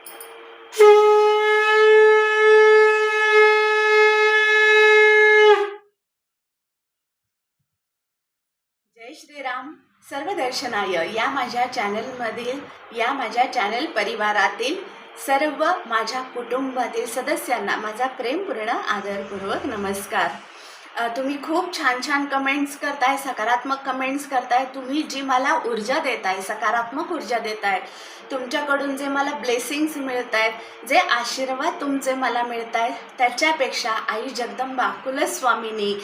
जय श्रीराम. सर्व दर्शनाय या माझ्या चॅनलमधील या माझ्या चॅनल परिवारातील सर्व माझ्या कुटुंबातील सदस्यांना माझा प्रेमपूर्ण आदरपूर्वक नमस्कार. तुम्ही खूप छान छान कमेंट्स करताय सकारात्मक कमेंट्स करताय. तुम्ही जी मला ऊर्जा देताय सकारात्मक ऊर्जा देताय तुमच्याकडून जे मला ब्लेसिंग्स मिळत आहेत जे आशीर्वाद तुमचे मला मिळत आहेत त्याच्यापेक्षा आई जगदंबा कुलस्वामिनी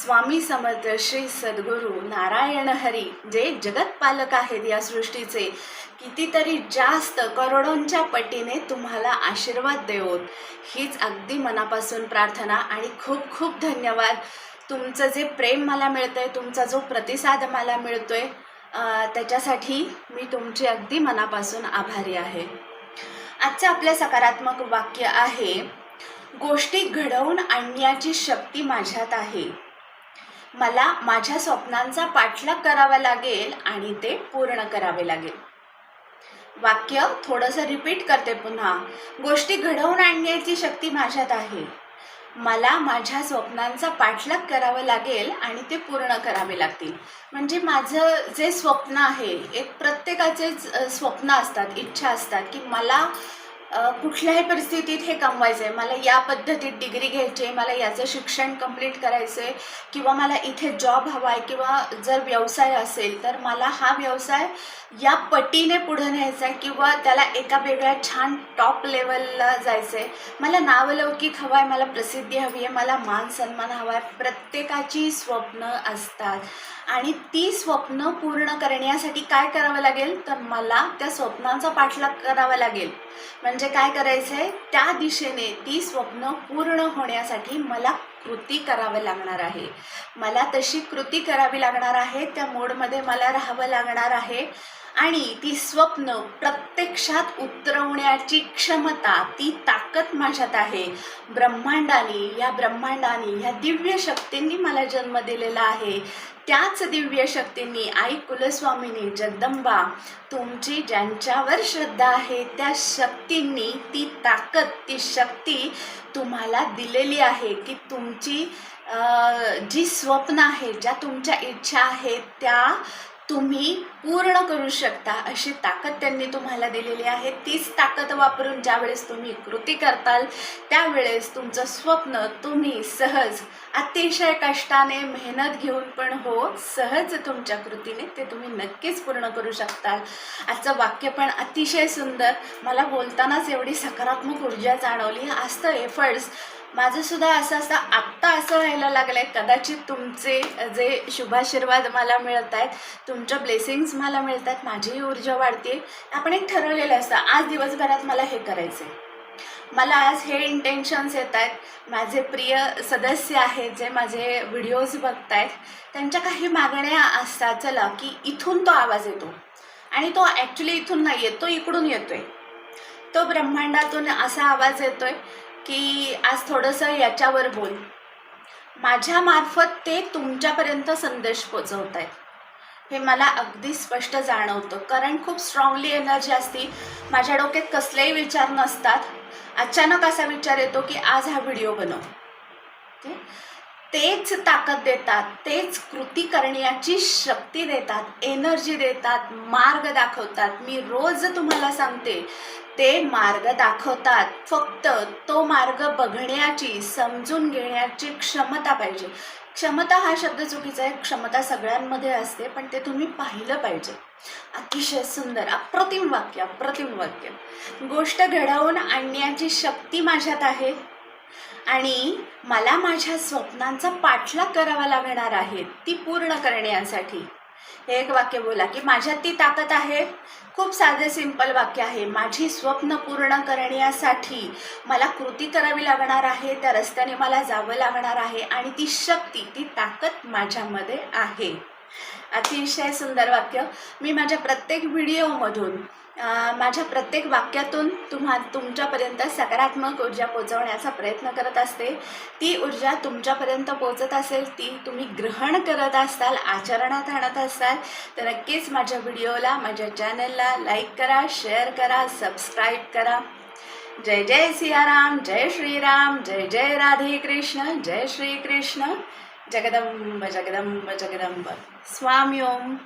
स्वामी समर्थ श्री सद्गुरू नारायण हरी जे जगतपालक आहेत या सृष्टीचे कितीतरी जास्त करोडोंच्या पटीने तुम्हाला आशीर्वाद देवोत हीच अगदी मनापासून प्रार्थना आणि खूप खूप धन्यवाद. तुमचं जे प्रेम मला मिळतं आहे तुमचा जो प्रतिसाद मला मिळतो आहे त्याच्यासाठी मी तुमची अगदी मनापासून आभारी आहे. आजचं आपलं सकारात्मक वाक्य आहे गोष्टी घडवून आणण्याची शक्ती माझ्यात आहे. मला माझ्या स्वप्नांचा पाठलाग करावा लागेल आणि ते पूर्ण करावे लागेल. वाक्य थोडंसं रिपीट करते पुन्हा. गोष्टी घडवून आणण्याची शक्ती माझ्यात आहे. मला माझ्या स्वप्नांचा पाठलाग करावा लागेल आणि ते पूर्ण करावे लागतील. म्हणजे माझं जे स्वप्न आहे एक प्रत्येकाचेच स्वप्न असतात इच्छा असतात की मला कुठल्याही परिस्थितीत हे कमवायचं आहे मला या पद्धतीत डिग्री घ्यायची आहे मला याचं शिक्षण कंप्लीट करायचं आहे किंवा मला इथे जॉब हवा आहे किंवा जर व्यवसाय असेल तर मला हा व्यवसाय या पटीने पुढे न्यायचा आहे किंवा त्याला एका वेगळ्या छान टॉप लेवलला जायचं आहे मला नावलौकिक हवं आहे मला प्रसिद्धी हवी आहे मला मान सन्मान हवा आहे प्रत्येकाची स्वप्न असतात. आणि ती स्वप्न पूर्ण करण्यासाठी काय करावं लागेल? तर मला त्या स्वप्नांचा पाठलाग करावा लागेल. म्हणजे काय करायचं आहे त्या दिशेने ती स्वप्न पूर्ण होण्यासाठी मला कृती करावं लागणार आहे. मला तशी कृती करावी लागणार आहे त्या मोडमध्ये मला राहावं लागणार आहे. आणि ती स्वप्न प्रत्यक्षात उतरवण्याची क्षमता ती ताकद माझ्यात आहे. ब्रह्मांडाने या ब्रह्मांडाने ह्या दिव्य शक्तींनी मला जन्म दिलेला आहे. त्याच दिव्य शक्तींनी आई कुलस्वामिनी जगदंबा तुमची ज्यांच्यावर श्रद्धा आहे त्या शक्तींनी ती ताकद ती शक्ती तुम्हाला दिलेली आहे की तुमची जी स्वप्न आहे ज्या तुमच्या इच्छा आहेत त्या तुम्ही पूर्ण करू शकता अशी ताकद त्यांनी तुम्हाला दिलेली आहे. तीच ताकद वापरून ज्यावेळेस तुम्ही कृती करताल त्यावेळेस तुमचं स्वप्न तुम्ही सहज अतिशय कष्टाने मेहनत घेऊन पण हो सहज तुमच्या कृतीने ते तुम्ही नक्कीच पूर्ण करू शकताल. आजचं वाक्य पण अतिशय सुंदर. मला बोलतानाच एवढी सकारात्मक ऊर्जा जाणवली. आज तर एफर्ट्स माझं सुद्धा असं असं आत्ता असं व्हायला लागलं आहे कदाचित तुमचे जे शुभाशीर्वाद मला मिळत आहेत तुमच्या ब्लेसिंग्स मला मिळत आहेत माझीही ऊर्जा वाढते आपण एक ठरवलेलं असतं आज दिवसभरात मला हे करायचं आहे मला आज हे इंटेन्शन्स येत आहेत माझे प्रिय सदस्य आहेत जे माझे व्हिडिओज बघत आहेत त्यांच्या काही मागण्या असतात चला की इथून तो आवाज येतो. आणि तो ॲक्च्युली इथून नाही येत तो इकडून आहे तो ब्रह्मांडातून असा आवाज येतो आहे की आज थोडंसं याच्यावर बोल. माझ्यामार्फत ते तुमच्यापर्यंत संदेश पोचवत आहेत हे मला अगदी स्पष्ट जाणवतं. कारण खूप स्ट्रॉंगली एनर्जी असती. माझ्या डोक्यात कसलेही विचार नसतात. अचानक असा विचार येतो की आज हा व्हिडिओ बनव. ओके? तेच ताकद देतात तेच कृती करण्याची शक्ती देतात एनर्जी देतात मार्ग दाखवतात. मी रोज तुम्हाला सांगते ते मार्ग दाखवतात. फक्त तो मार्ग बघण्याची समजून घेण्याची क्षमता पाहिजे. क्षमता हा शब्द चुकीचा आहे क्षमता सगळ्यांमध्ये असते पण ते तुम्ही पाहिलं पाहिजे. अतिशय सुंदर अप्रतिम वाक्य अप्रतिम वाक्य. गोष्ट घडवून आणण्याची शक्ती माझ्यात आहे. आणि मला माझ्या स्वप्नांचा पाठलाग करावा लागणार आहे ती पूर्ण करण्यासाठी. हे एक वाक्य बोला की माझ्यात ती ताकद आहे. खूप साधे सिंपल वाक्य आहे. माझी स्वप्न पूर्ण करण्यासाठी मला कृती करावी लागणार आहे त्या रस्त्याने मला जावं लागणार आहे आणि ती शक्ती ती ताकद माझ्यामध्ये आहे. अतिशय सुंदर वाक्य. मी माझ्या प्रत्येक व्हिडिओमधून माझ्या प्रत्येक वाक्यातून तुम्हा तुमच्यापर्यंत सकारात्मक ऊर्जा पोचवण्याचा प्रयत्न करत असते. ती ऊर्जा तुमच्यापर्यंत पोचत असेल ती तुम्ही ग्रहण करत असाल आचरणात आणत असाल तर नक्कीच माझ्या व्हिडिओला माझ्या चॅनलला लाईक करा शेअर करा सबस्क्राईब करा. जय जय सियाराम जय श्रीराम जय जय राधे कृष्ण जय श्री कृष्ण जगदंब जगदंब जगदंब. स्वामी ओम.